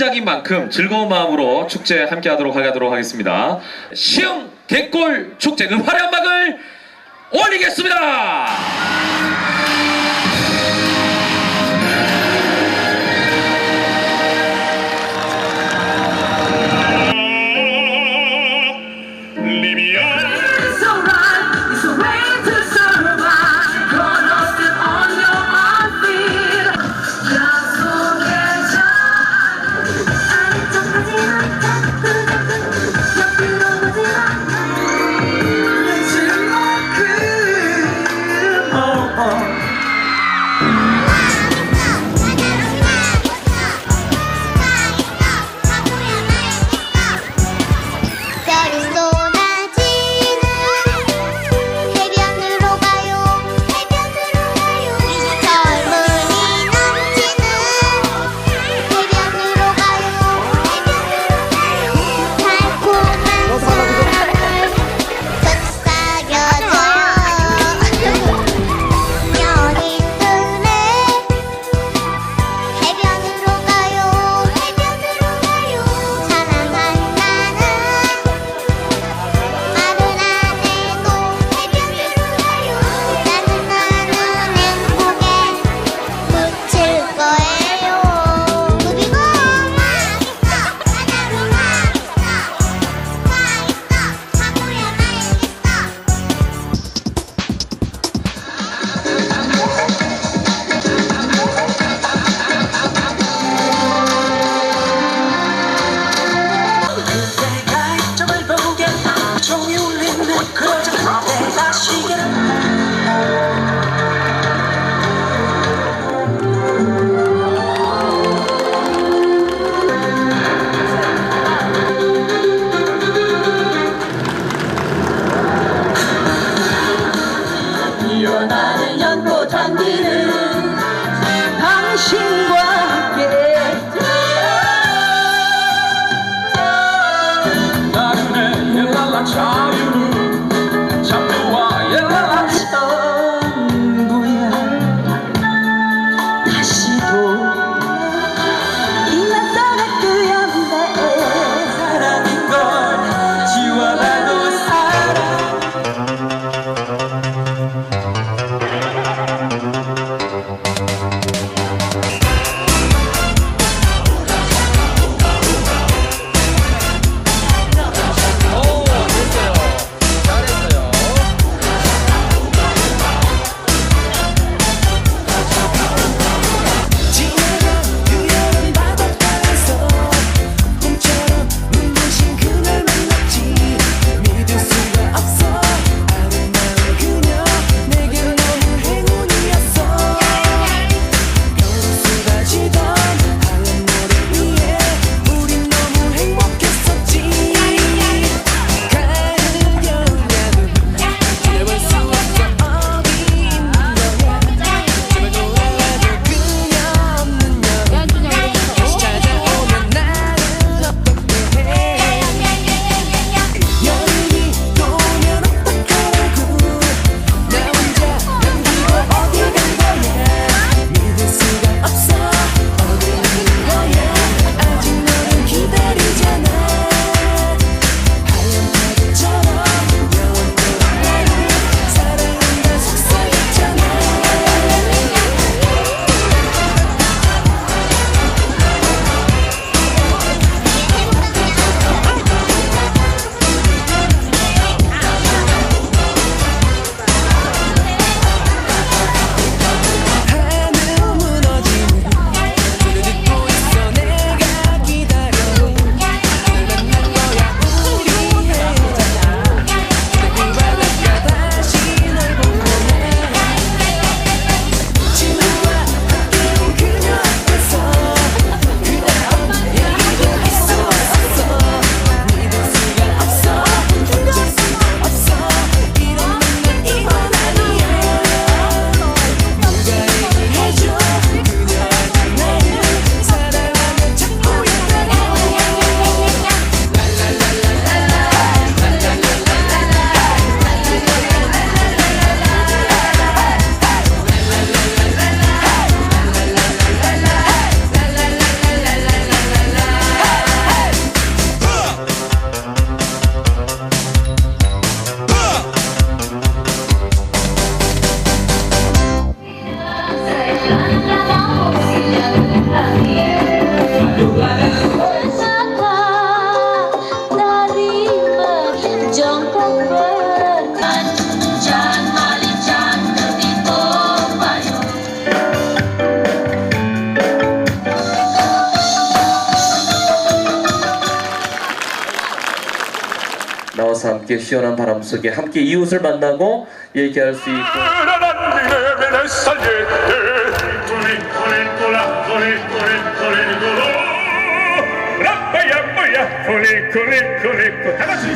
어, 시작인 만큼 즐거운 마음으로 축제 함께 하도록 하도록 하겠습니다. 시흥 갯골 축제 그 화려한 막을 올리겠습니다. 수많은 연고 잔디 나와서 함께 시원한 바람 속에 함께 이웃을 만나고 얘기할 수 있고 다 같이